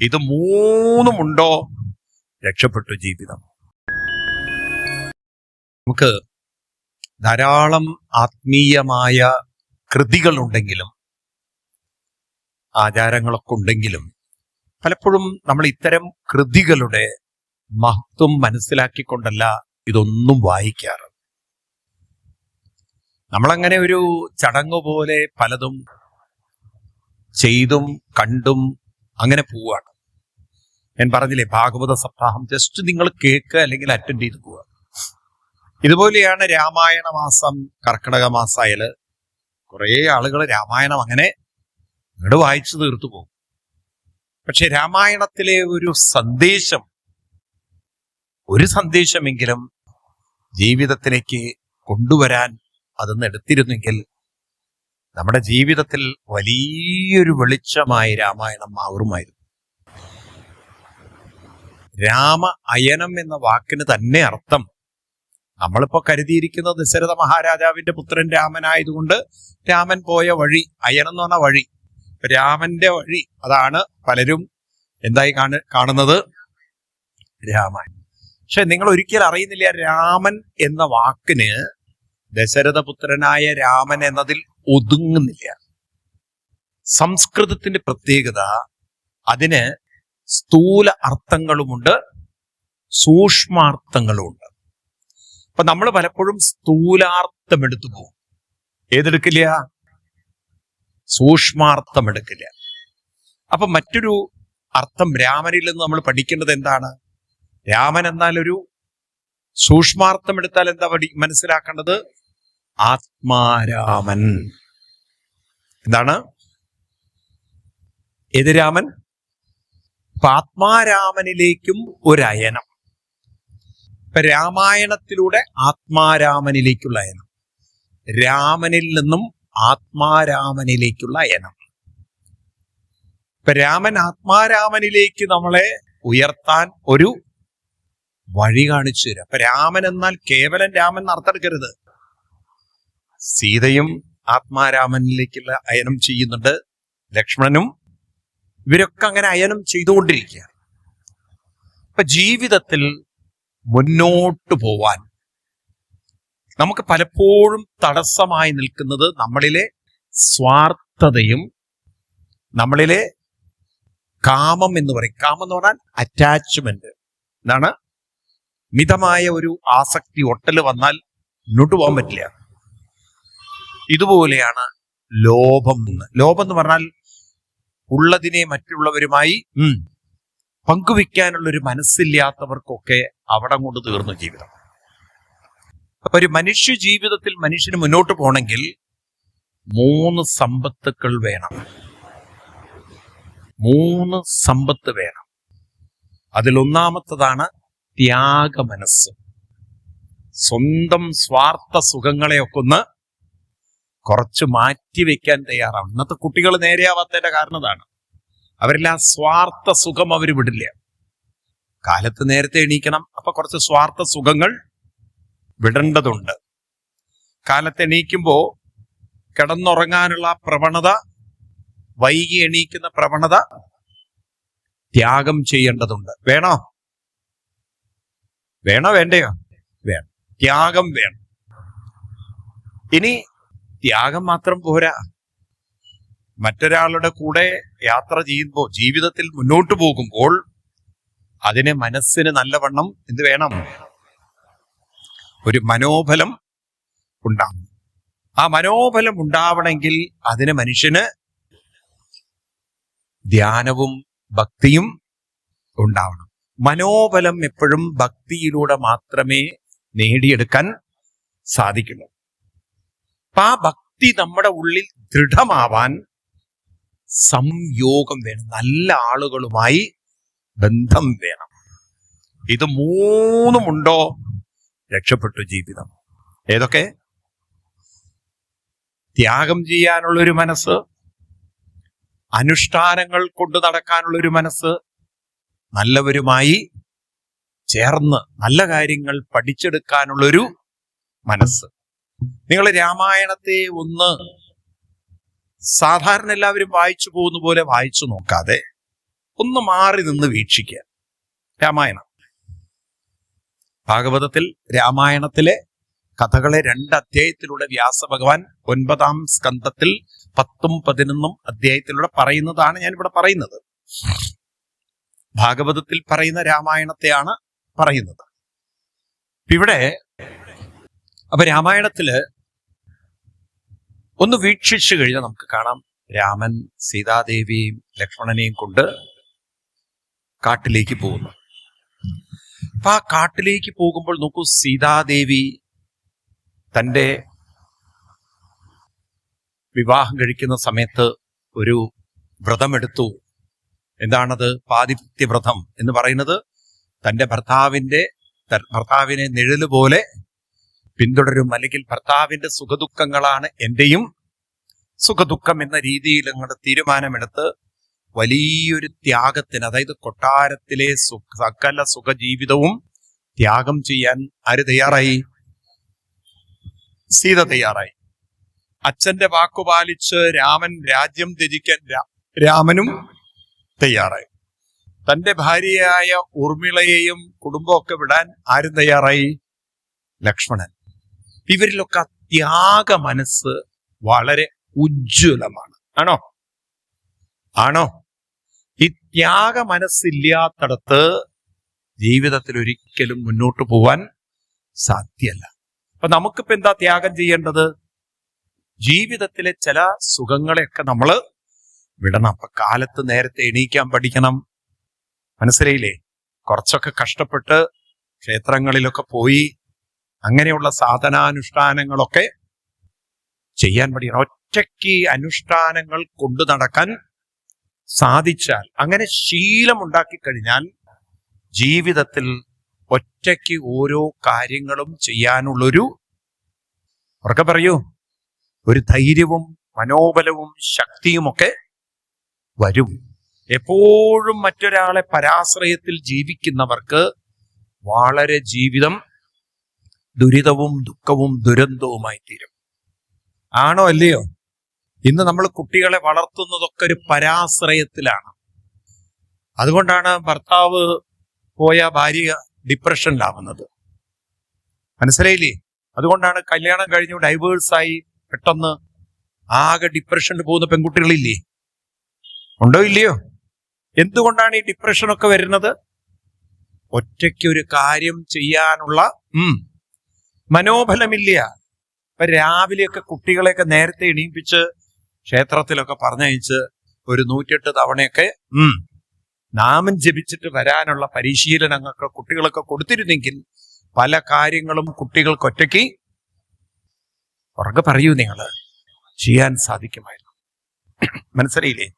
ഇത് മൂന്നുമുണ്ടോ? രക്ഷപ്പെട്ടു ജീവിതം. നമുക്ക് ധാരാളം ആത്മീയമായ കൃതികളുണ്ടെങ്കിലും ആചാരങ്ങളൊക്കെ ഉണ്ടെങ്കിലും പലപ്പോഴും നമ്മൾ ഇത്തരം കൃതികളുടെ മഹത്വം മനസ്സിലാക്കിക്കൊണ്ടല്ല ഇതൊന്നും വായിക്കാറ്. നമ്മളങ്ങനെ ഒരു ചടങ്ങ് പോലെ പലതും ചെയ്തും കണ്ടും അങ്ങനെ പോവുകയാണ് ഞാൻ പറഞ്ഞില്ലേ ഭാഗവത സപ്താഹം ജസ്റ്റ് നിങ്ങൾ കേൾക്കുക അല്ലെങ്കിൽ അറ്റൻഡ് ചെയ്ത് പോവുക. ഇതുപോലെയാണ് രാമായണ മാസം കർക്കിടക മാസമായാൽ കുറേ ആളുകൾ രാമായണം അങ്ങനെ ഇവിടെ വായിച്ചു തീർത്തു പോകും. പക്ഷെ രാമായണത്തിലെ ഒരു സന്ദേശം ഒരു സന്ദേശമെങ്കിലും ജീവിതത്തിലേക്ക് കൊണ്ടുവരാൻ അതൊന്ന് എടുത്തിരുന്നെങ്കിൽ നമ്മുടെ ജീവിതത്തിൽ വലിയൊരു വെളിച്ചമായി രാമായണം മാറുമായിരുന്നു രാമ അയനം എന്ന വാക്കിന് തന്നെ അർത്ഥം നമ്മളിപ്പോ കരുതിയിരിക്കുന്നത് ദശരഥ മഹാരാജാവിന്റെ പുത്രൻ രാമനായതുകൊണ്ട് രാമൻ പോയ വഴി അയനം എന്ന് പറഞ്ഞ വഴി. രാമന്റെ വഴി അതാണ് പലരും എന്തായി കാണ കാണുന്നത്? രാമായണം. പക്ഷെ നിങ്ങൾ ഒരിക്കലും അറിയുന്നില്ല രാമൻ എന്ന വാക്കിന് ദശരഥപുത്രനായ രാമൻ എന്നതിൽ ഒതുങ്ങുന്നില്ല. സംസ്കൃതത്തിന്റെ പ്രത്യേകത അതിന് സ്ഥൂല അർത്ഥങ്ങളുമുണ്ട് സൂക്ഷ്മാർത്ഥങ്ങളുമുണ്ട്. അപ്പൊ നമ്മൾ പലപ്പോഴും സ്ഥൂലാർത്ഥം എടുത്തു പോകും. ഏതെടുക്കില്ല? സൂക്ഷ്മാർത്ഥം എടുക്കില്ല അപ്പൊ മറ്റൊരു അർത്ഥം രാമനിൽ നിന്ന് നമ്മൾ പഠിക്കേണ്ടത് എന്താണ്? രാമൻ എന്നാൽ ഒരു സൂക്ഷ്മാർത്ഥം എടുത്താൽ എന്താ പഠി മനസ്സിലാക്കേണ്ടത്? ആത്മാരാമൻ. എന്താണ്? ഏത് രാമൻ? ആത്മാരാമനിലേക്കും ഒരയനം ഇപ്പൊ രാമായണത്തിലൂടെ ആത്മാരാമനിലേക്കുള്ള അയനം. രാമനിൽ നിന്നും ആത്മാരാമനിലേക്കുള്ള അയനം. ഇപ്പൊ രാമൻ ആത്മാരാമനിലേക്ക് നമ്മളെ ഉയർത്താൻ ഒരു വഴി കാണിച്ചു തരും. അപ്പൊ രാമൻ എന്നാൽ കേവലം രാമൻ എന്ന് അർത്ഥമെടുക്കരുത് സീതയും ആത്മാരാമനിലേക്കുള്ള അയനം ചെയ്യുന്നുണ്ട്. ലക്ഷ്മണനും ഇവരൊക്കെ അങ്ങനെ അയനം ചെയ്തുകൊണ്ടിരിക്കുകയാണ്. അപ്പൊ ജീവിതത്തിൽ മുന്നോട്ട് പോവാൻ നമുക്ക് പലപ്പോഴും തടസ്സമായി നിൽക്കുന്നത് നമ്മളിലെ സ്വാർത്ഥതയും നമ്മളിലെ കാമം എന്ന് പറയും. കാമം എന്ന് പറഞ്ഞാൽ അറ്റാച്ച്മെന്റ് എന്നാണ്. മിതമായ ഒരു ആസക്തി ഒട്ടൽ വന്നാൽ മുന്നോട്ട് പോകാൻ പറ്റില്ല. ഇതുപോലെയാണ് ലോഭം എന്ന്. ലോഭം എന്ന് പറഞ്ഞാൽ ഉള്ളതിനെ മറ്റുള്ളവരുമായി പങ്കുവെക്കാനുള്ള ഒരു മനസ്സില്ലാത്തവർക്കൊക്കെ അവിടെ കൊണ്ട് തീർന്നു ജീവിതം. അപ്പൊ ഒരു മനുഷ്യ ജീവിതത്തിൽ മനുഷ്യന് മുന്നോട്ട് പോകണമെങ്കിൽ മൂന്ന് സമ്പത്തുക്കൾ വേണം. മൂന്ന് സമ്പത്ത് വേണം. അതിലൊന്നാമത്തതാണ് ത്യാഗ മനസ്സ് സ്വന്തം സ്വാർത്ഥ സുഖങ്ങളെയൊക്കെ ഒന്ന് കുറച്ച് മാറ്റി വെക്കാൻ തയ്യാറാണ്. ഇന്നത്തെ കുട്ടികൾ നേരെയാവാത്തതിന്റെ കാരണം അതാണ്. അവരെല്ലാം സ്വാർത്ഥ സുഖം അവർ വിടില്ല. കാലത്ത് നേരത്തെ എണീക്കണം അപ്പൊ കുറച്ച് സ്വാർത്ഥ സുഖങ്ങൾ വിടേണ്ടതുണ്ട്. കാലത്ത് എണീക്കുമ്പോ കിടന്നുറങ്ങാനുള്ള പ്രവണത വൈകി എണീക്കുന്ന പ്രവണത ത്യാഗം ചെയ്യേണ്ടതുണ്ട്. വേണോ? വേണോ വേണ്ടയോ? വേണം. ത്യാഗം വേണം. ഇനി ത്യാഗം മാത്രം പോരാ. മറ്റൊരാളുടെ കൂടെ യാത്ര ചെയ്യുമ്പോൾ ജീവിതത്തിൽ മുന്നോട്ട് പോകുമ്പോൾ അതിന് മനസ്സിന് നല്ലവണ്ണം എന്ത് വേണം? ഒരു മനോബലം ഉണ്ടാകും ആ മനോബലം ഉണ്ടാവണമെങ്കിൽ അതിന് മനുഷ്യന് ധ്യാനവും ഭക്തിയും ഉണ്ടാവണം. മനോബലം എപ്പോഴും ഭക്തിയിലൂടെ മാത്രമേ നേടിയെടുക്കാൻ സാധിക്കുള്ളൂ. അപ്പൊ ആ ഭക്തി നമ്മുടെ ഉള്ളിൽ ദൃഢമാവാൻ സംയോഗം വേണം. നല്ല ആളുകളുമായി ബന്ധം വേണം. ഇത് മൂന്നുമുണ്ടോ? രക്ഷപ്പെട്ടു ജീവിതം. ഏതൊക്കെ? ത്യാഗം ചെയ്യാനുള്ളൊരു മനസ്സ് അനുഷ്ഠാനങ്ങൾ കൊണ്ടു നടക്കാനുള്ളൊരു മനസ്സ് നല്ലവരുമായി ചേർന്ന് നല്ല കാര്യങ്ങൾ പഠിച്ചെടുക്കാനുള്ളൊരു മനസ്സ്. നിങ്ങൾ രാമായണത്തെ ഒന്ന് സാധാരണ എല്ലാവരും വായിച്ചു പോകുന്ന പോലെ വായിച്ചു നോക്കാതെ ഒന്ന് മാറി നിന്ന് വീക്ഷിക്കുക. രാമായണം. ഭാഗവതത്തിൽ രാമായണത്തിലെ കഥകളെ രണ്ട് അധ്യായത്തിലൂടെ വ്യാസഭഗവാൻ ഒൻപതാം സ്കന്ധത്തിൽ പത്തും പതിനൊന്നും അധ്യായത്തിലൂടെ പറയുന്നതാണ് ഞാൻ ഇവിടെ പറയുന്നത്. ഭാഗവതത്തിൽ പറയുന്ന രാമായണത്തെയാണ് പറയുന്നത്. ഇവിടെ അപ്പൊ രാമായണത്തിൽ ഒന്ന് വീക്ഷിച്ചു കഴിഞ്ഞാൽ നമുക്ക് കാണാം. രാമൻ സീതാദേവിയെയും ലക്ഷ്മണനെയും കൊണ്ട് കാട്ടിലേക്ക് പോകുന്നു. അപ്പൊ ആ കാട്ടിലേക്ക് പോകുമ്പോൾ നോക്കൂ സീതാദേവി തന്റെ വിവാഹം കഴിക്കുന്ന സമയത്ത് ഒരു വ്രതമെടുത്തു. എന്താണത്? പാതിപത്യവ്രതം എന്ന് പറയുന്നത് തന്റെ ഭർത്താവിന്റെ ഭർത്താവിനെ നിഴൽ പോലെ പിന്തുടരും അല്ലെങ്കിൽ ഭർത്താവിന്റെ സുഖദുഃഖങ്ങളാണ് എന്റെയും സുഖദുഃഖം എന്ന രീതിയിൽ അങ്ങോട്ട് തീരുമാനമെടുത്ത് വലിയൊരു ത്യാഗത്തിന് അതായത് കൊട്ടാരത്തിലെ സകല സുഖജീവിതവും ത്യാഗം ചെയ്യാൻ ആര് തയ്യാറായി? സീത തയ്യാറായി. അച്ഛന്റെ വാക്കുപാലിച്ച് രാമൻ രാജ്യം ത്യജിക്കാൻ രാമനും തയ്യാറായി. തന്റെ ഭാര്യയായ ഉർമിളയെയും കുടുംബമൊക്കെ വിടാൻ ആരും തയ്യാറായി? ലക്ഷ്മണൻ. ഇവരിലൊക്കെ ത്യാഗ മനസ്സ് വളരെ ഉജ്ജ്വലമാണ്. ആണോ? ആണോ? ഈ ത്യാഗ മനസ്സില്ലാത്തടത്ത് ജീവിതത്തിൽ ഒരിക്കലും മുന്നോട്ട് പോവാൻ സാധ്യല്ല. അപ്പൊ നമുക്കിപ്പോ എന്താ ത്യാഗം ചെയ്യേണ്ടത്? ജീവിതത്തിലെ ചില സുഖങ്ങളെയൊക്കെ നമ്മൾ വിടണം. അപ്പൊ കാലത്ത് നേരത്തെ എണീക്കാൻ പഠിക്കണം. മനസ്സിലായില്ലേ? കുറച്ചൊക്കെ കഷ്ടപ്പെട്ട് ക്ഷേത്രങ്ങളിലൊക്കെ പോയി അങ്ങനെയുള്ള സാധനാനുഷ്ഠാനങ്ങളൊക്കെ ചെയ്യാൻ പഠിക്കണം ഒറ്റയ്ക്ക് അനുഷ്ഠാനങ്ങൾ കൊണ്ടു നടക്കാൻ സാധിച്ചാൽ അങ്ങനെ ശീലമുണ്ടാക്കി കഴിഞ്ഞാൽ ജീവിതത്തിൽ ഒറ്റയ്ക്ക് ഓരോ കാര്യങ്ങളും ചെയ്യാനുള്ളൊരു ഉറക്കെ പറയൂ ഒരു ധൈര്യവും മനോബലവും ശക്തിയുമൊക്കെ വരും. എപ്പോഴും മറ്റൊരാളെ പരാശ്രയത്തിൽ ജീവിക്കുന്നവർക്ക് വളരെ ജീവിതം ദുരിതവും ദുഃഖവും ദുരന്തവുമായി തീരും ആണോ അല്ലയോ? ഇന്ന് നമ്മൾ കുട്ടികളെ വളർത്തുന്നതൊക്കെ ഒരു പരാശ്രയത്തിലാണ്. അതുകൊണ്ടാണ് ഭർത്താവ് പോയ ഭാര്യ ഡിപ്രഷനിലാവുന്നത്. മനസ്സിലായില്ലേ? അതുകൊണ്ടാണ് കല്യാണം കഴിഞ്ഞു ഡൈവേഴ്സായി പെട്ടെന്ന് ആകെ ഡിപ്രഷനിൽ പോകുന്ന പെൺകുട്ടികളില്ലേ? ഉണ്ടോ ഇല്ലയോ? എന്തുകൊണ്ടാണ് ഈ ഡിപ്രഷനൊക്കെ വരുന്നത്? ഒറ്റയ്ക്ക് ഒരു കാര്യം ചെയ്യാനുള്ള മനോബലമില്ല. ഇപ്പൊ രാവിലെയൊക്കെ കുട്ടികളെയൊക്കെ നേരത്തെ എണീപ്പിച്ച് ക്ഷേത്രത്തിലൊക്കെ പറഞ്ഞയച്ച് ഒരു നൂറ്റെട്ട് തവണയൊക്കെ ഉം നാമം ജപിച്ചിട്ട് വരാനുള്ള പരിശീലനങ്ങൾക്ക് കുട്ടികളൊക്കെ കൊടുത്തിരുന്നെങ്കിൽ പല കാര്യങ്ങളും കുട്ടികൾക്ക് ഒറ്റയ്ക്ക് ഉറക്കെ പറയൂ നിങ്ങൾ ചെയ്യാൻ സാധിക്കുമായിരുന്നു. മനസ്സിലായില്ലേ?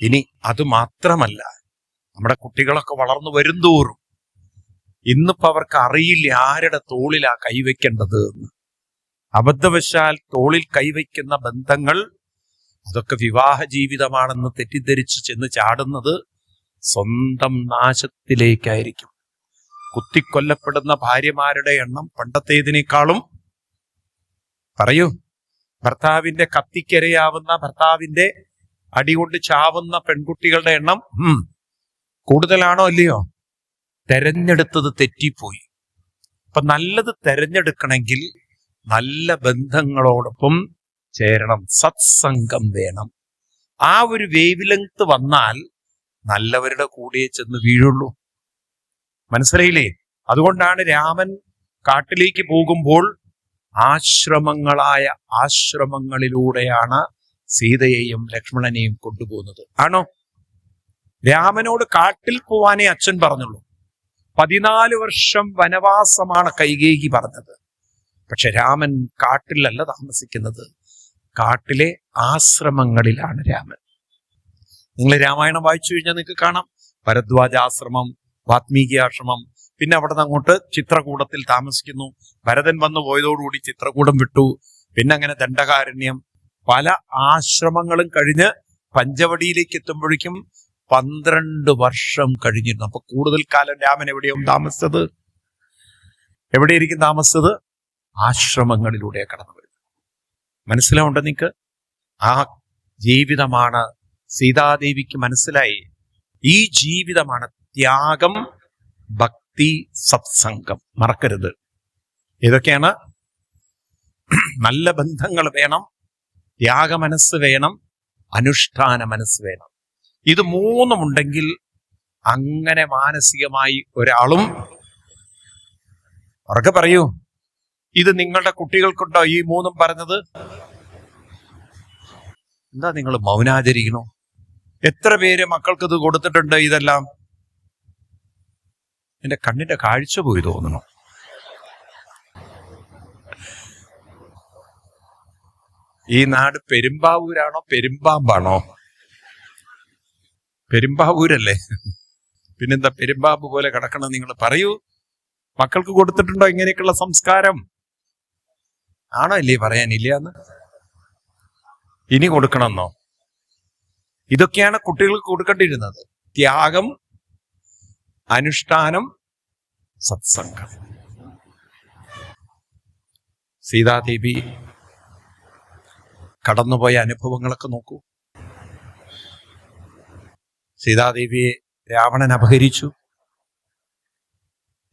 ഇനി അത് മാത്രമല്ല നമ്മുടെ കുട്ടികളൊക്കെ വളർന്നു വരുംതോറും ഇന്നിപ്പോ അവർക്ക് അറിയില്ല ആരുടെ തോളിലാ കൈവയ്ക്കേണ്ടത് എന്ന്. അബദ്ധവശാൽ തോളിൽ കൈവയ്ക്കുന്ന ബന്ധങ്ങൾ അതൊക്കെ വിവാഹ ജീവിതമാണെന്ന് തെറ്റിദ്ധരിച്ച് ചെന്ന് ചാടുന്നത് സ്വന്തം നാശത്തിലേക്കായിരിക്കും. കുത്തിക്കൊല്ലപ്പെടുന്ന ഭാര്യമാരുടെ എണ്ണം പണ്ടത്തേതിനേക്കാളും പറയൂ. ഭർത്താവിന്റെ കത്തിക്കരയാവുന്ന ഭർത്താവിന്റെ അടികൊണ്ട് ചാവുന്ന പെൺകുട്ടികളുടെ എണ്ണം കൂടുതലാണോ അല്ലയോ തെരഞ്ഞെടുത്തത് തെറ്റിപ്പോയി. അപ്പൊ നല്ലത് തെരഞ്ഞെടുക്കണമെങ്കിൽ നല്ല ബന്ധങ്ങളോടൊപ്പം ചേരണം സത്സംഗം വേണം. ആ ഒരു വേവ് ലെങ്ത് വന്നാൽ നല്ലവരുടെ കൂടെ ചെന്ന് വീഴുള്ളൂ. മനസ്സിലായില്ലേ? അതുകൊണ്ടാണ് രാമൻ കാട്ടിലേക്ക് പോകുമ്പോൾ ആശ്രമങ്ങളായ ആശ്രമങ്ങളിലൂടെയാണ് സീതയെയും ലക്ഷ്മണനെയും കൊണ്ടുപോകുന്നത്. ആണോ? രാമനോട് കാട്ടിൽ പോവാനേ അച്ഛൻ പറഞ്ഞുള്ളൂ. പതിനാല് വർഷം വനവാസമാണ് കൈകേകി പറഞ്ഞത്. പക്ഷെ രാമൻ കാട്ടിലല്ല താമസിക്കുന്നത്. കാട്ടിലെ ആശ്രമങ്ങളിലാണ് രാമൻ. നിങ്ങൾ രാമായണം വായിച്ചു കഴിഞ്ഞാൽ നിങ്ങൾക്ക് കാണാം. ഭരദ്വാജാശ്രമം വാത്മീകി ആശ്രമം പിന്നെ അവിടെ നിന്ന് അങ്ങോട്ട് ചിത്രകൂടത്തിൽ താമസിക്കുന്നു. ഭരതൻ വന്നു പോയതോടുകൂടി ചിത്രകൂടം വിട്ടു. പിന്നെ അങ്ങനെ ദണ്ഡകാരണ്യം. പല ആശ്രമങ്ങളും കഴിഞ്ഞ് പഞ്ചവടിയിലേക്ക് എത്തുമ്പോഴേക്കും പന്ത്രണ്ട് വർഷം കഴിഞ്ഞിരുന്നു. അപ്പൊ കൂടുതൽ കാലം രാമൻ എവിടെയും താമസിച്ചത്? എവിടെയായിരിക്കും താമസിച്ചത്? ആശ്രമങ്ങളിലൂടെ കടന്നു വരുന്നത് മനസ്സിലാവുണ്ട് നിനക്ക് ആ ജീവിതമാണ് സീതാദേവിക്ക് മനസ്സിലായി. ഈ ജീവിതമാണ് ത്യാഗം ഭക്തി സത്സംഗം. മറക്കരുത്. ഇതൊക്കെയാണ് നല്ല ബന്ധങ്ങൾ വേണം ത്യാഗ മനസ്സ് വേണം അനുഷ്ഠാന മനസ്സ് വേണം. ഇത് മൂന്നുമുണ്ടെങ്കിൽ അങ്ങനെ മാനസികമായി ഒരാളും ഉറക്കെ പറയൂ. ഇത് നിങ്ങളുടെ കുട്ടികൾക്കുണ്ടോ ഈ മൂന്നും പറഞ്ഞത്? എന്താ നിങ്ങൾ മൗനാചരിക്കണോ? എത്ര പേര് മക്കൾക്ക് ഇത് കൊടുത്തിട്ടുണ്ട് ഇതെല്ലാം? എന്റെ കണ്ണിന്റെ കാഴ്ച പോയി തോന്നുന്നു. ഈ നാട് പെരുമ്പാവൂരാണോ പെരുമ്പാമ്പാണോ? പെരുമ്പാവൂരല്ലേ? പിന്നെന്താ പെരുമ്പാമ്പ് പോലെ കിടക്കണം നിങ്ങൾ പറയൂ. മക്കൾക്ക് കൊടുത്തിട്ടുണ്ടോ ഇങ്ങനെയൊക്കെയുള്ള സംസ്കാരം? ആണോ ഇല്ലേ പറയാനില്ല എന്ന്? ഇനി കൊടുക്കണമെന്നോ? ഇതൊക്കെയാണ് കുട്ടികൾക്ക് കൊടുക്കേണ്ടിയിരുന്നത്. ത്യാഗം അനുഷ്ഠാനം സത്സംഗം. സീതാദേവി കടന്നുപോയ അനുഭവങ്ങളൊക്കെ നോക്കൂ. സീതാദേവിയെ രാവണൻ അപഹരിച്ചു.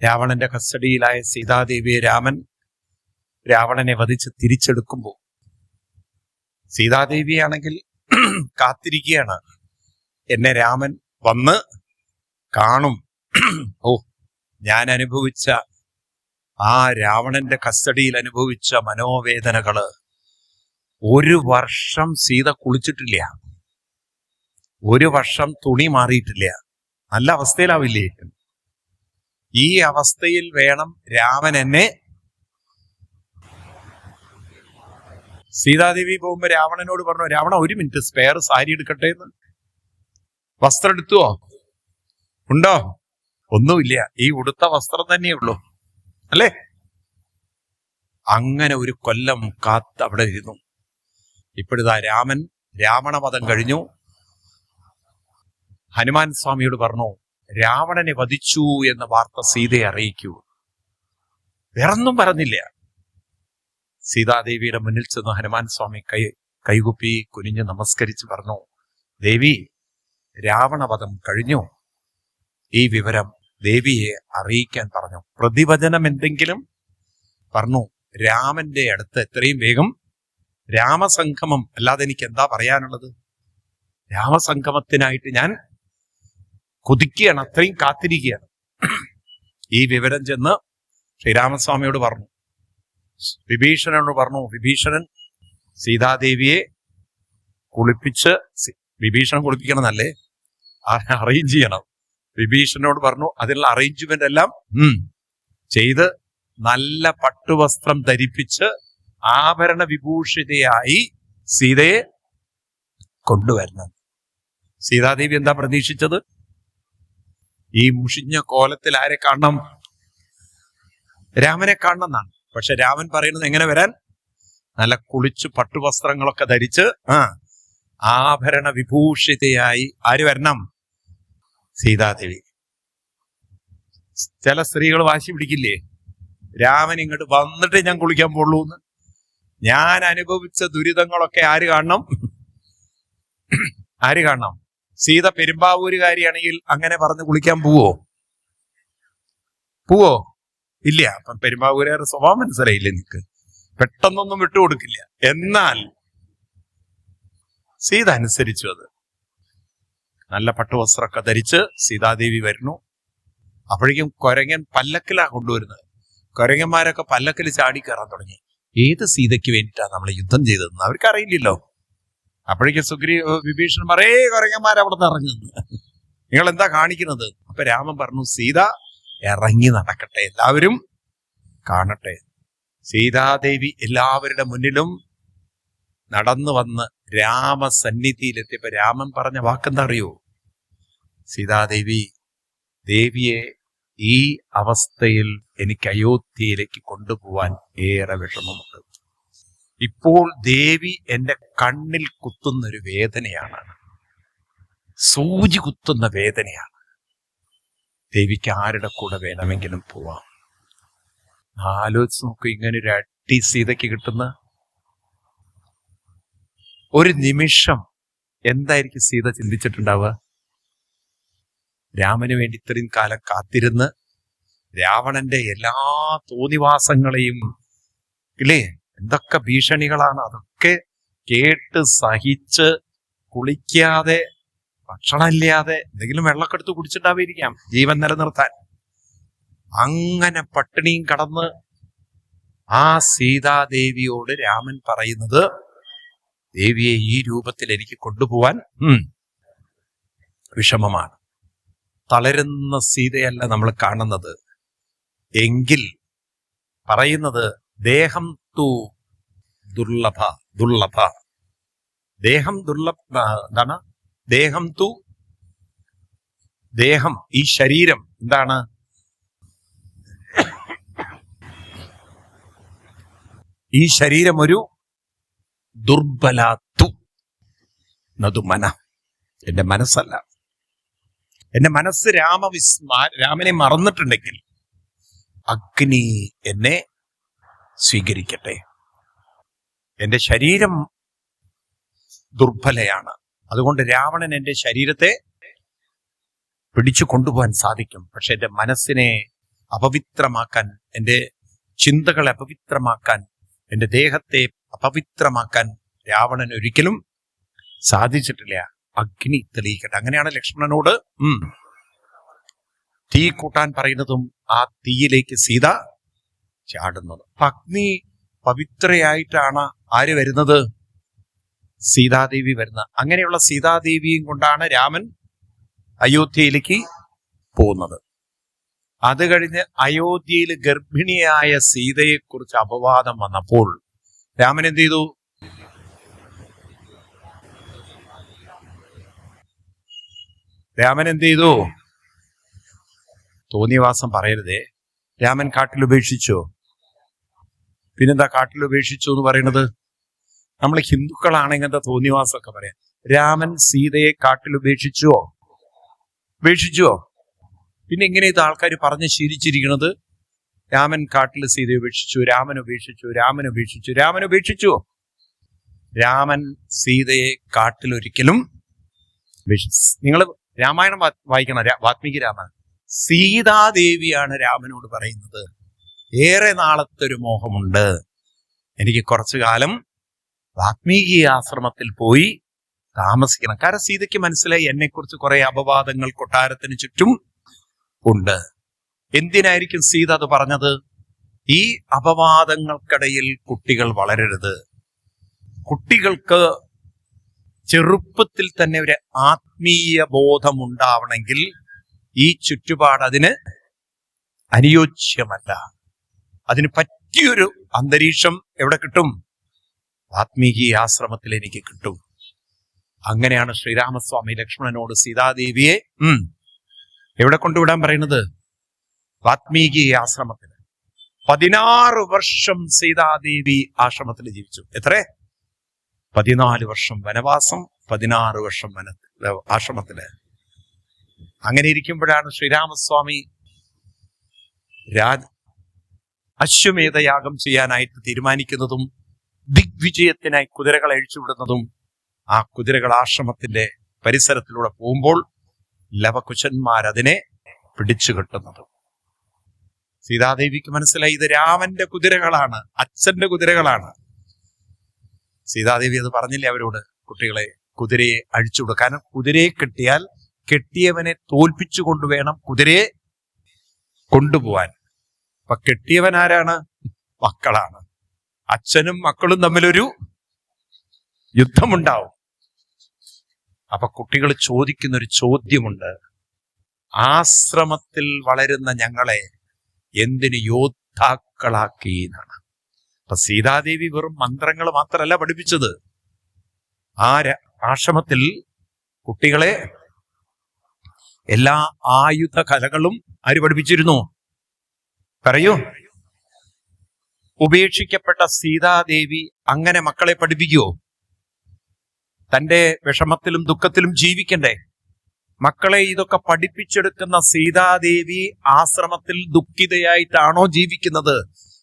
രാവണന്റെ കസ്റ്റഡിയിലായ സീതാദേവിയെ രാമൻ രാവണനെ വധിച്ച് തിരിച്ചെടുക്കുമ്പോൾ സീതാദേവിയാണെങ്കിൽ കാത്തിരിക്കുകയാണ്. എന്നെ രാമൻ വന്ന് കാണും. ഓ ഞാൻ അനുഭവിച്ച ആ രാവണന്റെ കസ്റ്റഡിയിൽ അനുഭവിച്ച മനോവേദനകൾ ഒരു വർഷം സീത കുളിച്ചിട്ടില്ല. ഒരു വർഷം തുണി മാറിയിട്ടില്ല. നല്ല അവസ്ഥയിലാവില്ലേ? ഈ അവസ്ഥയിൽ വേണം രാമൻ എന്നെ സീതാദേവി പോകുമ്പോ രാവണനോട് പറഞ്ഞു രാവണ ഒരു മിനിറ്റ് സ്പെയർ സാരി എടുക്കട്ടെ എന്ന്. വസ്ത്രം എടുത്തുവോ ഉണ്ടോ? ഒന്നുമില്ല. ഈ ഉടുത്ത വസ്ത്രം തന്നെ ഉള്ളൂ. അല്ലേ? അങ്ങനെ ഒരു കൊല്ലം കാത്ത് അവിടെ ഇരുന്നു. ഇപ്പോഴിതാ രാമൻ രാവണവധം കഴിഞ്ഞു. ഹനുമാൻ സ്വാമിയോട് പറഞ്ഞു രാവണനെ വധിച്ചു എന്ന വാർത്ത സീതയെ അറിയിക്കൂ. വേറൊന്നും പറഞ്ഞില്ല. സീതാദേവിയുടെ മുന്നിൽ ചെന്ന് ഹനുമാൻ സ്വാമി കൈ കൈകുപ്പി കുനിഞ്ഞ് നമസ്കരിച്ച് പറഞ്ഞു ദേവി രാവണവധം കഴിഞ്ഞു. ഈ വിവരം ദേവിയെ അറിയിക്കാൻ പറഞ്ഞു. പ്രതിവചനം എന്തെങ്കിലും? പറഞ്ഞു രാമന്റെ അടുത്ത് എത്രയും വേഗം രാമസംഗമം. അല്ലാതെ എനിക്ക് എന്താ പറയാനുള്ളത്? രാമസംഗമത്തിനായിട്ട് ഞാൻ കൊതിക്കുകയാണ് അത്രയും കാത്തിരിക്കുകയാണ്. ഈ വിവരം ചെന്ന് ശ്രീരാമസ്വാമിയോട് പറഞ്ഞു. വിഭീഷണനോട് പറഞ്ഞു വിഭീഷണൻ സീതാദേവിയെ കുളിപ്പിച്ച് വിഭീഷണൻ കുളിപ്പിക്കണമെന്നല്ലേ? അറേഞ്ച് ചെയ്യണം. വിഭീഷണനോട് പറഞ്ഞു അതിനുള്ള അറേഞ്ച്മെന്റ് എല്ലാം ചെയ്ത് നല്ല പട്ടുവസ്ത്രം ധരിപ്പിച്ച് ആഭരണ വിഭൂഷിതയായി സീതയെ കൊണ്ടുവരണം. സീതാദേവി എന്താ പ്രതീക്ഷിച്ചത്? ഈ മുഷിഞ്ഞ കോലത്തിൽ ആരെ കാണണം? രാമനെ കാണണം എന്നാണ് പക്ഷെ രാമൻ പറയുന്നത് എങ്ങനെ വരാൻ? നല്ല കുളിച്ച് പട്ടുവസ്ത്രങ്ങളൊക്കെ ധരിച്ച് ആ ആഭരണ വിഭൂഷിതയായി ആര് വരണം? സീതാദേവി. ചില സ്ത്രീകൾ വാശി പിടിക്കില്ലേ? രാമൻ ഇങ്ങോട്ട് വന്നിട്ട് ഞാൻ കുളിക്കാൻ പോളൂ എന്ന്. ഞാൻ അനുഭവിച്ച ദുരിതങ്ങളൊക്കെ ആര് കാണണം? ആര് കാണണം? സീത പെരുമ്പാവൂരുകാരിയാണെങ്കിൽ അങ്ങനെ പറഞ്ഞ് കുളിക്കാൻ പോവോ? പോവോ? ഇല്ല അപ്പം പെരുമ്പാവൂരുകാരുടെ സ്വഭാവം മനസ്സിലായില്ലേ നിനക്ക്? പെട്ടെന്നൊന്നും വിട്ടുകൊടുക്കില്ല. എന്നാൽ സീത അനുസരിച്ചു അത്. നല്ല പട്ടുവസ്ത്രമൊക്കെ ധരിച്ച് സീതാദേവി വരുന്നു. അപ്പോഴേക്കും കൊരങ്ങൻ പല്ലക്കിലാ കൊണ്ടുവരുന്നത്. കൊരങ്ങന്മാരൊക്കെ പല്ലക്കിൽ ചാടി കയറാൻ തുടങ്ങി. ഏത് സീതയ്ക്ക് വേണ്ടിയിട്ടാണ് നമ്മൾ യുദ്ധം ചെയ്തതെന്ന് അവർക്ക് അറിയില്ലല്ലോ അപ്പോഴേക്കും സുഗ്രീ വിഭീഷണൻ പറേ കൊരങ്ങന്മാർ അവിടെ നിന്ന് നിങ്ങൾ എന്താ കാണിക്കുന്നത്? അപ്പൊ രാമൻ പറഞ്ഞു സീത ഇറങ്ങി നടക്കട്ടെ എല്ലാവരും കാണട്ടെ. സീതാദേവി എല്ലാവരുടെ മുന്നിലും നടന്നു വന്ന് രാമസന്നിധിയിലെത്തിയപ്പോ രാമൻ പറഞ്ഞ വാക്കെന്താ അറിയോ സീതാദേവി ദേവിയെ ഈ അവസ്ഥയിൽ എനിക്ക് അയോധ്യയിലേക്ക് കൊണ്ടുപോവാൻ ഏറെ വിഷമമുണ്ട്. ഇപ്പോൾ ദേവി എന്റെ കണ്ണിൽ കുത്തുന്ന ഒരു വേദനയാണ്. സൂചി കുത്തുന്ന വേദനയാണ്. ദേവിക്ക് ആരുടെ കൂടെ വേണമെങ്കിലും പോവാം. ആലോചിച്ച് നോക്കൂ ഇങ്ങനെ ഒരു അട്ടി സീതയ്ക്ക് കിട്ടുന്ന ഒരു നിമിഷം എന്തായിരിക്കും സീത ചിന്തിച്ചിട്ടുണ്ടാവുക? രാമന് വേണ്ടി ഇത്രയും കാലം കാത്തിരുന്ന് രാവണന്റെ എല്ലാ തോന്നിവാസങ്ങളെയും ഇല്ലേ? എന്തൊക്കെ ഭീഷണികളാണ് അതൊക്കെ കേട്ട് സഹിച്ച് കുളിക്കാതെ ഭക്ഷണമില്ലാതെ എന്തെങ്കിലും വെള്ളമൊക്കെ എടുത്ത് കുടിച്ചിട്ടാവിരിക്കാം ജീവൻ നിലനിർത്താൻ. അങ്ങനെ പട്ടിണിയും കടന്ന് ആ സീതാദേവിയോട് രാമൻ പറയുന്നത് ദേവിയെ ഈ രൂപത്തിൽ എനിക്ക് കൊണ്ടുപോവാൻ വിഷമമാണ്. തളരുന്ന സീതയല്ല നമ്മൾ കാണുന്നത്. എങ്കിൽ പറയുന്നത് ദേഹം തു ദുർലഭ ദുർലഭ. ദേഹം ദുർലഭ എന്താണ്? ദേഹം തു ദേഹം ഈ ശരീരം എന്താണ്? ഈ ശരീരം ഒരു ദുർബലാത്തു നതു മന. എന്റെ മനസ്സല്ല. എന്റെ മനസ്സ് രാമവിസ്മാ രാമനെ മറന്നിട്ടുണ്ടെങ്കിൽ അഗ്നി എന്നെ സ്വീകരിക്കട്ടെ. എന്റെ ശരീരം ദുർബലയാണ്. അതുകൊണ്ട് രാവണൻ എന്റെ ശരീരത്തെ പിടിച്ചു കൊണ്ടുപോകാൻ സാധിക്കും. പക്ഷെ എന്റെ മനസ്സിനെ അപവിത്രമാക്കാൻ എന്റെ ചിന്തകളെ അപവിത്രമാക്കാൻ എന്റെ ദേഹത്തെ അപവിത്രമാക്കാൻ രാവണൻ ഒരിക്കലും സാധിച്ചിട്ടില്ല. അഗ്നി തെളിയിക്കട്ടെ. അങ്ങനെയാണ് ലക്ഷ്മണനോട് തീ കൂട്ടാൻ പറയുന്നതും ആ തീയിലേക്ക് സീത ചാടുന്നത്. അഗ്നി പവിത്രയായിട്ടാണ് ആര് വരുന്നത്? സീതാദേവി വരുന്നത് അങ്ങനെയുള്ള സീതാദേവിയും കൊണ്ടാണ് രാമൻ അയോധ്യയിലേക്ക് പോകുന്നത്. അത് കഴിഞ്ഞ് അയോധ്യയിൽ ഗർഭിണിയായ സീതയെക്കുറിച്ച് അപവാദം വന്നപ്പോൾ രാമൻ എന്ത് ചെയ്തു? രാമൻ എന്ത് ചെയ്തു? തോന്നിയവാസം പറയരുതേ. രാമൻ കാട്ടിൽ ഉപേക്ഷിച്ചോ? പിന്നെന്താ കാട്ടിൽ ഉപേക്ഷിച്ചു എന്ന് പറയുന്നത്? നമ്മൾ ഹിന്ദുക്കളാണെങ്കിൽ എന്താ തോന്നിയവാസമൊക്കെ പറയാം. രാമൻ സീതയെ കാട്ടിൽ ഉപേക്ഷിച്ചുവോ? ഉപേക്ഷിച്ചുവോ? പിന്നെ എങ്ങനെ ഇത് ആൾക്കാർ പറഞ്ഞ് ശീലിച്ചിരിക്കുന്നത്? രാമൻ കാട്ടിൽ സീതയെ ഉപേക്ഷിച്ചു രാമൻ ഉപേക്ഷിച്ചു രാമൻ ഉപേക്ഷിച്ചു രാമൻ ഉപേക്ഷിച്ചുവോ രാമൻ സീതയെ കാട്ടിൽ ഒരിക്കലും നിങ്ങൾ രാമായണം വായിക്കണം. വാത്മീകി രാമായണം. സീതാദേവിയാണ് രാമനോട് പറയുന്നത്. ഏറെ നാളത്തെ ഒരു മോഹമുണ്ട്. എനിക്ക് കുറച്ചു കാലം വാത്മീകി ആശ്രമത്തിൽ പോയി താമസിക്കണം. കാരണം സീതയ്ക്ക് മനസ്സിലായി എന്നെക്കുറിച്ച് കുറെ അപവാദങ്ങൾ കൊട്ടാരത്തിന് ചുറ്റും ഉണ്ട്. എന്തിനായിരിക്കും സീത അത് പറഞ്ഞത്? ഈ അപവാദങ്ങൾക്കിടയിൽ കുട്ടികൾ വളരരുത്. കുട്ടികൾക്ക് ചെറുപ്പത്തിൽ തന്നെ ഒരു ആത്മീയ ബോധം ഉണ്ടാവണമെങ്കിൽ ഈ ചുറ്റുപാട് അതിന് അനുയോജ്യമല്ല. അതിന് പറ്റിയൊരു അന്തരീക്ഷം എവിടെ കിട്ടും? വാത്മീകി ആശ്രമത്തിൽ എനിക്ക് കിട്ടും. അങ്ങനെയാണ് ശ്രീരാമസ്വാമി ലക്ഷ്മണനോട് സീതാദേവിയെ ഉം എവിടെ കൊണ്ടുവിടാൻ പറയുന്നത്? വാത്മീകി ആശ്രമത്തിൽ പതിനാറ് വർഷം സീതാദേവി ആശ്രമത്തിൽ ജീവിച്ചു. എത്ര? പതിനാല് വർഷം വനവാസം പതിനാറ് വർഷം വന ആശ്രമത്തിൽ. അങ്ങനെ ഇരിക്കുമ്പോഴാണ് ശ്രീരാമസ്വാമി രാജ അശ്വമേധയാഗം ചെയ്യാനായിട്ട് തീരുമാനിക്കുന്നതും ദിഗ്വിജയത്തിനായി കുതിരകൾ അഴിച്ചുവിടുന്നതും ആ കുതിരകൾ ആശ്രമത്തിന്റെ പരിസരത്തിലൂടെ പോകുമ്പോൾ ലവകുശന്മാരതിനെ പിടിച്ചു കെട്ടുന്നതും സീതാദേവിക്ക് മനസ്സിലായി ഇത് രാമന്റെ കുതിരകളാണ് അച്ഛന്റെ കുതിരകളാണ്. സീതാദേവി അത് പറഞ്ഞില്ലേ അവരോട് കുട്ടികളെ കുതിരയെ അഴിച്ചുവിടുക. കാരണം കുതിരയെ കെട്ടിയാൽ കെട്ടിയവനെ തോൽപ്പിച്ചു കൊണ്ടുവേണം കുതിരയെ കൊണ്ടുപോവാൻ. അപ്പൊ കെട്ടിയവൻ ആരാണ് മക്കളാണ്. അച്ഛനും മക്കളും തമ്മിലൊരു യുദ്ധമുണ്ടാവും. അപ്പൊ കുട്ടികൾ ചോദിക്കുന്ന ഒരു ചോദ്യമുണ്ട്. ആശ്രമത്തിൽ വളരുന്ന ഞങ്ങളെ എന്തിനു യോദ്ധാക്കളാക്കി എന്നാണ്. അപ്പൊ സീതാദേവി വെറും മന്ത്രങ്ങൾ മാത്രമല്ല പഠിപ്പിച്ചത്. ആ ആശ്രമത്തിൽ കുട്ടികളെ എല്ലാ ആയുധ കലകളും ആര് പഠിപ്പിച്ചിരുന്നു? പറയൂ. ഉപേക്ഷിക്കപ്പെട്ട സീതാദേവി അങ്ങനെ മക്കളെ പഠിപ്പിക്കുവോ? തന്റെ വിഷമത്തിലും ദുഃഖത്തിലും ജീവിക്കണ്ടേ? മക്കളെ ഇതൊക്കെ പഠിപ്പിച്ചെടുക്കുന്ന സീതാദേവി ആശ്രമത്തിൽ ദുഃഖിതയായിട്ടാണോ ജീവിക്കുന്നത്?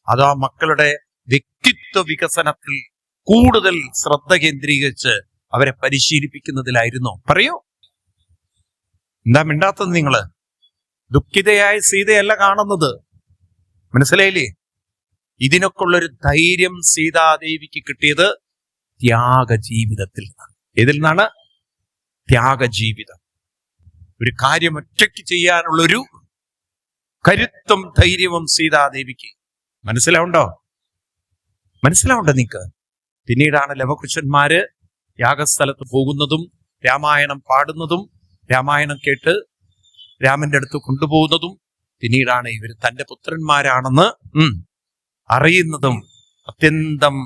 അതോ മക്കളുടെ വ്യക്തിത്വ വികസനത്തിൽ കൂടുതൽ ശ്രദ്ധ കേന്ദ്രീകരിച്ച് അവരെ പരിശീലിപ്പിക്കുന്നതിലായിരുന്നോ? പറയൂ. എന്താ മിണ്ടാത്തത് നിങ്ങൾ? ദുഃഖിതയായ സീതയല്ല കാണുന്നത്. മനസ്സിലായില്ലേ? ഇതിനൊക്കെ ഉള്ളൊരു ധൈര്യം സീതാദേവിക്ക് കിട്ടിയത് ത്യാഗ ജീവിതത്തിൽ നിന്നാണ്. ഏതിൽ നിന്നാണ്? ത്യാഗ ജീവിതം ഒരു കാര്യം ഒറ്റയ്ക്ക് ചെയ്യാനുള്ളൊരു കരുത്തും ധൈര്യവും സീതാദേവിക്ക്. മനസ്സിലാവുണ്ടോ? മനസ്സിലാവുണ്ടോ നിങ്ങക്ക്? പിന്നീടാണ് ലവകുശന്മാര് യാഗസ്ഥലത്ത് പോകുന്നതും രാമായണം പാടുന്നതും രാമായണം കേട്ട് രാമന്റെ അടുത്ത് കൊണ്ടുപോകുന്നതും പിന്നീടാണ് ഇവർ തന്റെ പുത്രന്മാരാണെന്ന് അറിയുന്നതും അത്യന്തം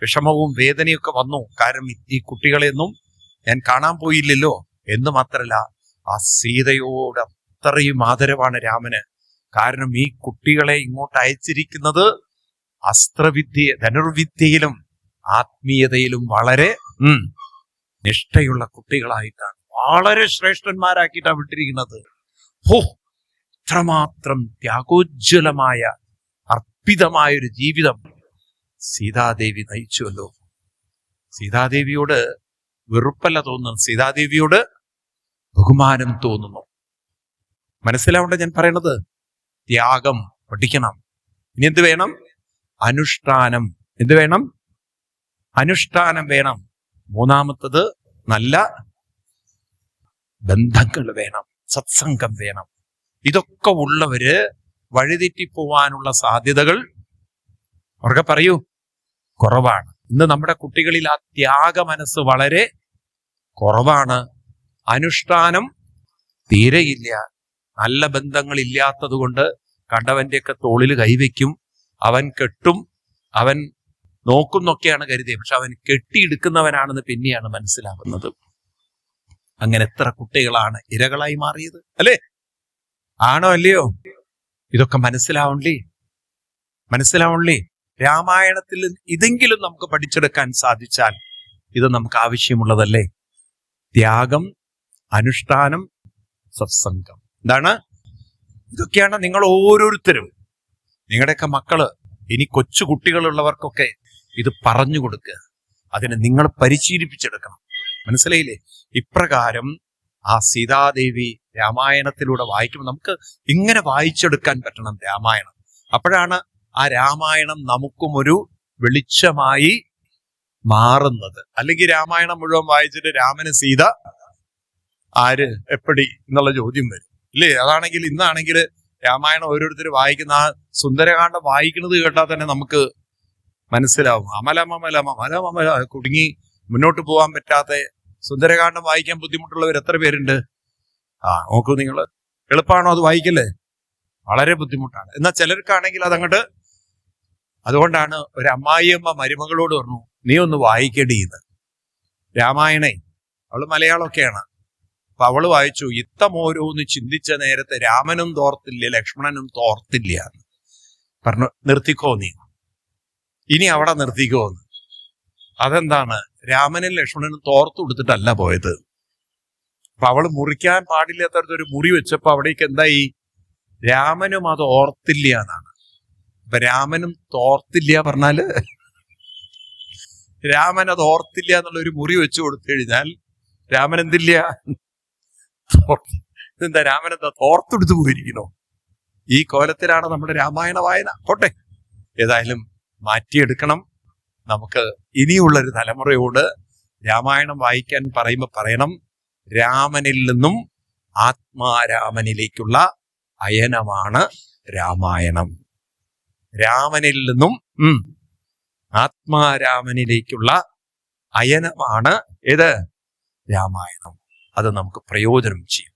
വിഷമവും വേദനയൊക്കെ വന്നു. കാരണം ഈ- കുട്ടികളെയൊന്നും ഞാൻ കാണാൻ പോയില്ലല്ലോ. എന്ന് മാത്രല്ല ആ സീതയോട് അത്രയും ആദരവാണ് രാമന്. കാരണം ഈ കുട്ടികളെ ഇങ്ങോട്ട് അയച്ചിരിക്കുന്നത് അസ്ത്രവിദ്യ ധനുർവിദ്യയിലും ആത്മീയതയിലും വളരെ നിഷ്ഠയുള്ള കുട്ടികളായിട്ടാണ്. വളരെ ശ്രേഷ്ഠന്മാരാക്കിയിട്ടാണ് വിട്ടിരിക്കുന്നത്. ഹോ ഇത്രമാത്രം ത്യാഗോജ്വലമായ അർപ്പിതമായൊരു ജീവിതം സീതാദേവി നയിച്ചുവല്ലോ. സീതാദേവിയോട് വെറുപ്പല്ല തോന്നുന്നു. സീതാദേവിയോട് ബഹുമാനം തോന്നുന്നു. മനസ്സിലാവേണ്ട ഞാൻ പറയണത്? ത്യാഗം പഠിക്കണം. ഇനി എന്ത് വേണം? അനുഷ്ഠാനം. എന്ത് വേണം? അനുഷ്ഠാനം വേണം. മൂന്നാമത്തത് നല്ല ബന്ധങ്ങൾ വേണം. സത്സംഗം വേണം. ഇതൊക്കെ ഉള്ളവര് വഴിതെറ്റിപ്പോവാനുള്ള സാധ്യതകൾ അവർക്ക് പറയൂ. കുറവാണ്. ഇന്ന് നമ്മുടെ കുട്ടികളിൽ ആ ത്യാഗ മനസ്സ് വളരെ കുറവാണ്. അനുഷ്ഠാനം തീരെയില്ല നല്ല ബന്ധങ്ങൾ ഇല്ലാത്തത് കൊണ്ട് കണ്ടവന്റെയൊക്കെ തോളിൽ കൈവയ്ക്കും. അവൻ കെട്ടും. അവൻ നോക്കുന്നൊക്കെയാണ് കരുതിയത് പക്ഷെ അവൻ കെട്ടിയെടുക്കുന്നവനാണെന്ന് പിന്നെയാണ് മനസ്സിലാവുന്നത്. അങ്ങനെ എത്ര കുട്ടികളാണ് ഇരകളായി മാറിയത്. അല്ലേ? ആണോ അല്ലയോ? ഇതൊക്കെ മനസ്സിലാവണ്ടേ മനസ്സിലാവണ്ടേ രാമായണത്തിൽ ഇതെങ്കിലും നമുക്ക് പഠിച്ചെടുക്കാൻ സാധിച്ചാൽ ഇത് നമുക്ക് ആവശ്യമുള്ളതല്ലേ? ത്യാഗം അനുഷ്ഠാനം സത്സംഗം. എന്താണ്? ഇതൊക്കെയാണ് നിങ്ങൾ ഓരോരുത്തരും. നിങ്ങളുടെയൊക്കെ മക്കൾ ഇനി കൊച്ചു കുട്ടികളുള്ളവർക്കൊക്കെ ഇത് പറഞ്ഞു കൊടുക്കുക. അതിനെ നിങ്ങൾ പരിശീലിപ്പിച്ചെടുക്കണം. മനസ്സിലായില്ലേ? ഇപ്രകാരം ആ സീതാദേവി രാമായണത്തിലൂടെ വായിക്കുമ്പോൾ നമുക്ക് ഇങ്ങനെ വായിച്ചെടുക്കാൻ പറ്റണം രാമായണം. അപ്പോഴാണ് ആ രാമായണം നമുക്കും ഒരു വെളിച്ചമായി മാറുന്നത്. അല്ലെങ്കിൽ രാമായണം മുഴുവൻ വായിച്ചിട്ട് രാമന് സീത ആര് എപ്പടി എന്നുള്ള ചോദ്യം വരും. ഇല്ലേ? അതാണെങ്കിൽ ഇന്നാണെങ്കിൽ രാമായണം ഓരോരുത്തർ വായിക്കുന്ന ആ സുന്ദരകാന്ഡം വായിക്കുന്നത് കേട്ടാൽ തന്നെ നമുക്ക് മനസ്സിലാവും. അമലമലമ അമലമമല കുടുങ്ങി മുന്നോട്ട് പോകാൻ പറ്റാത്ത സുന്ദരകാന്ഡം വായിക്കാൻ ബുദ്ധിമുട്ടുള്ളവർ എത്ര പേരുണ്ട്? ആ നോക്കൂ നിങ്ങൾ. എളുപ്പമാണോ അത് വായിക്കല്ലേ വളരെ ബുദ്ധിമുട്ടാണ്. എന്നാൽ ചിലർക്കാണെങ്കിൽ അതങ്ങോട്ട് അതുകൊണ്ടാണ് ഒരു അമ്മായിയമ്മ മരുമകളോട് പറഞ്ഞു നീ ഒന്ന് വായിക്കടി ഇത്. രാമായണേ അവൾ മലയാളമൊക്കെയാണ്. അപ്പൊ അവൾ വായിച്ചു ഇത്തമോരോന്ന് ചിന്തിച്ച നേരത്തെ രാമനും തോർത്തില്ല ലക്ഷ്മണനും തോർത്തില്ല എന്ന് പറഞ്ഞു നിർത്തിക്കോ നീ. ഇനി അവിടെ നിർത്തിക്കോ എന്ന്. അതെന്താണ്? രാമനും ലക്ഷ്മണനും തോർത്തു കൊടുത്തിട്ടല്ല പോയത്. അപ്പൊ അവൾ മുറിക്കാൻ പാടില്ലാത്തടത്ത് ഒരു മുറി വെച്ചപ്പോ അവിടേക്ക് എന്തായി? രാമനും അത് ഓർത്തില്ല എന്നാണ്. അപ്പൊ രാമനും തോർത്തില്ല പറഞ്ഞാൽ രാമൻ അത് ഓർത്തില്ല എന്നുള്ള ഒരു മുറി വെച്ചു കൊടുത്തു കഴിഞ്ഞാൽ രാമൻ എന്തില്ല? എന്താ രാമൻ എന്താ തോർത്തെടുത്തു പോയിരിക്കണോ ഈ കോലത്തിലാണ് നമ്മുടെ രാമായണ വായന. പോട്ടെ. ഏതായാലും മാറ്റിയെടുക്കണം. നമുക്ക് ഇനിയുള്ളൊരു തലമുറയോട് രാമായണം വായിക്കാൻ പറയുമ്പോൾ പറയണം രാമനിൽ നിന്നും ആത്മാരാമനിലേക്കുള്ള അയനമാണ് രാമായണം. രാമനിൽ നിന്നും ആത്മാരാമനിലേക്കുള്ള അയനമാണ് ഏത്? രാമായണം. അത് നമുക്ക് പ്രയോജനം ചെയ്യും.